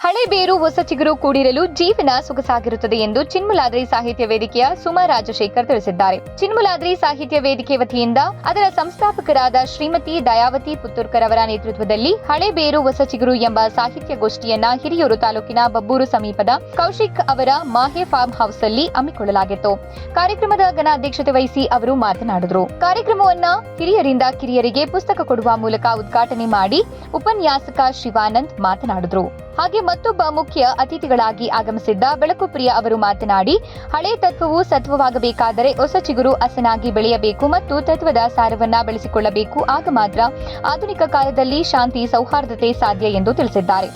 ಹೊಸ ಚಿಗುರು ಕೂಡಿರಲು ಜೀವನ ಸೊಗಸಾಗಿರುತ್ತದೆ ಎಂದು ಚಿನ್ಮುಲಾದ್ರಿ ಸಾಹಿತ್ಯ ವೇದಿಕೆಯ ಸುಮಾ ರಾಜಶೇಖರ್ ತಿಳಿಸಿದ್ದಾರೆ. ಚಿನ್ಮುಲಾದ್ರಿ ಸಾಹಿತ್ಯ ವೇದಿಕೆ ವತಿಯಿಂದ ಅದರ ಸಂಸ್ಥಾಪಕರಾದ ಶ್ರೀಮತಿ ದಯಾವತಿ ಪುತ್ತೂರ್ಕರ್ ಅವರ ನೇತೃತ್ವದಲ್ಲಿ ಹಳೆ ಬೇರು ಹೊಸ ಚಿಗುರು ಎಂಬ ಸಾಹಿತ್ಯ ಗೋಷ್ಠಿಯನ್ನ ಹಿರಿಯೂರು ತಾಲೂಕಿನ ಬಬ್ಬೂರು ಸಮೀಪದ ಕೌಶಿಕ್ ಅವರ ಮಾಹೆ ಫಾರ್ಮ್ ಹೌಸ್ ಅಲ್ಲಿ ಹಮ್ಮಿಕೊಳ್ಳಲಾಗಿತ್ತು. ಕಾರ್ಯಕ್ರಮದ ಘನ ಅಧ್ಯಕ್ಷತೆ ವಹಿಸಿ ಅವರು ಮಾತನಾಡಿದರು. ಕಾರ್ಯಕ್ರಮವನ್ನ ಹಿರಿಯರಿಂದ ಕಿರಿಯರಿಗೆ ಪುಸ್ತಕ ಕೊಡುವ ಮೂಲಕ ಉದ್ಘಾಟನೆ ಮಾಡಿ ಉಪನ್ಯಾಸಕ ಶಿವಾನಂದ್ ಮಾತನಾಡಿದರು. ಹಾಗೆ ಮತ್ತೊಬ್ಬ ಮುಖ್ಯ ಅತಿಥಿಗಳಾಗಿ ಆಗಮಿಸಿದ್ದ ಬೆಳಕು ಪ್ರಿಯ ಅವರು ಮಾತನಾಡಿ, ಹಳೆ ತತ್ವವು ಸತ್ವವಾಗಬೇಕಾದರೆ ಹೊಸ ಚಿಗುರು ಹಸನಾಗಿ ಬೆಳೆಯಬೇಕು ಮತ್ತು ತತ್ವದ ಸಾರವನ್ನ ಬೆಳೆಸಿಕೊಳ್ಳಬೇಕು. ಆಗ ಮಾತ್ರ ಆಧುನಿಕ ಕಾಲದಲ್ಲಿ ಶಾಂತಿ, ಸೌಹಾರ್ದತೆ ಸಾಧ್ಯ ಎಂದು ತಿಳಿಸಿದ್ದಾರೆ.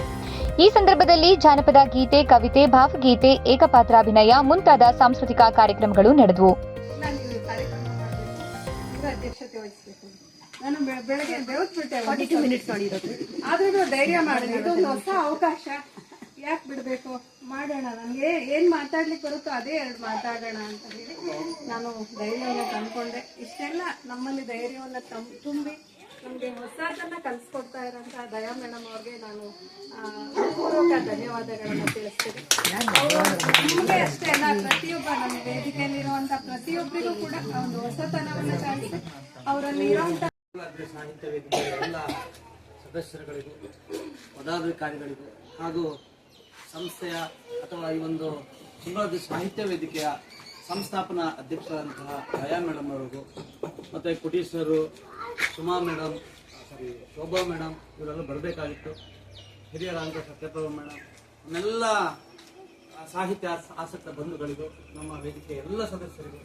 ಈ ಸಂದರ್ಭದಲ್ಲಿ ಜಾನಪದ ಗೀತೆ, ಕವಿತೆ, ಭಾವಗೀತೆ ಏಕಪಾತ್ರಾಭಿನಯ ಮುಂತಾದ ಸಾಂಸ್ಕೃತಿಕ ಕಾರ್ಯಕ್ರಮಗಳು ನಡೆದವು. ನಾನು ಬೆಳಗ್ಗೆ ಕಾರ್ಯಕ್ರಮ ಬಿಟ್ಟೆ ಇವ್ರ ಅಧ್ಯಕ್ಷತೆ ವಹಿಸಬೇಕು ನಾನು ಬೆ- ಬೆಳಗ್ಗೆ ಆದ್ರೂ ಧೈರ್ಯ ಮಾಡಿದೆ. ಇದೊಂದು ಹೊಸ ಅವಕಾಶ. ಯಾಕೆ ಬಿಡಬೇಕು? ಮಾಡೋಣ. ನನಗೆ ಏನು ಮಾತಾಡ್ಲಿಕ್ಕೆ ಬರುತ್ತೋ ಅದೇ ಎರಡು ಮಾತಾಡೋಣ ಅಂತ ಹೇಳಿ ನಾನು ಧೈರ್ಯವನ್ನು ತಂದ್ಕೊಂಡೆ. ಇಷ್ಟೆಲ್ಲ ನಮ್ಮಲ್ಲಿ ಧೈರ್ಯವನ್ನ ತಂ ತುಂಬಿ ನಮಗೆ ಹೊಸದನ್ನ ಕಲಿಸ್ಕೊಡ್ತಾ ಇರೋಂಥ ದಯಾ ಮೇಡಮ್ ಅವ್ರಿಗೆ ನಾನು ಪೂರ್ವಕ ಧನ್ಯವಾದಗಳನ್ನ ತಿಳಿಸ್ತೀನಿ. ನಿಮಗೆ ಅಷ್ಟೇ ಅಲ್ಲ ಪ್ರತಿಯೊಬ್ಬ ನಮ್ಮ ವೇದಿಕೆಯಲ್ಲಿರುವಂತ ಪ್ರತಿಯೊಬ್ಬರಿಗೂ ಕೂಡ ಒಂದು ಹೊಸತನವನ್ನ ಕಾಣಿಸಿ ಅವರಲ್ಲಿ ಇರುವಂತ ರಾಜ್ಯ ಸಾಹಿತ್ಯ ವೇದಿಕೆಯ ಎಲ್ಲ ಸದಸ್ಯರುಗಳಿಗೂ, ಪದಾಧಿಕಾರಿಗಳಿಗೂ ಹಾಗೂ ಸಂಸ್ಥೆಯ ಅಥವಾ ಈ ಒಂದು ಸುಮರಾಜ್ಯ ಸಾಹಿತ್ಯ ವೇದಿಕೆಯ ಸಂಸ್ಥಾಪನಾ ಅಧ್ಯಕ್ಷರಾದಂತಹ ದಯಾ ಮೇಡಮ್ ಅವರಿಗೂ, ಮತ್ತು ಕುಟೀಶ್ವರು Suma madam sorry Shobha madam ಇವರೆಲ್ಲ ಬರಬೇಕಾಗಿತ್ತು. ಹಿರಿಯರಾದಂಥ ಸತ್ಯಪ್ರಭಾ ಮೇಡಮ್ ನಮ್ಮೆಲ್ಲ ಸಾಹಿತ್ಯ ಆಸ- ಆಸಕ್ತ ಬಂಧುಗಳಿಗೂ, ನಮ್ಮ ವೇದಿಕೆಯ ಎಲ್ಲ ಸದಸ್ಯರಿಗೂ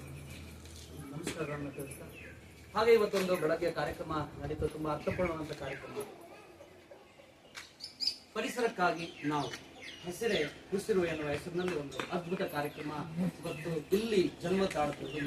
ನಮಸ್ಕಾರಗಳನ್ನು ತಿಳಿಸ್ತಾ ಹಾಗೆ ಇವತ್ತೊಂದು ಬೆಳಗ್ಗೆ ಕಾರ್ಯಕ್ರಮ ನಡೀತು. ತುಂಬಾ ಅರ್ಥಪೂರ್ಣವಾದ ಕಾರ್ಯಕ್ರಮ. ಪರಿಸರಕ್ಕಾಗಿ ನಾವು ಹೆಸರೇ ಉಸಿರು ಎನ್ನುವ ಹೆಸರಿನಲ್ಲಿ ಒಂದು ಅದ್ಭುತ ಕಾರ್ಯಕ್ರಮ. ಇವತ್ತು ಇಲ್ಲಿ ಜನ್ಮ ತಾಳುತ್ತದೆ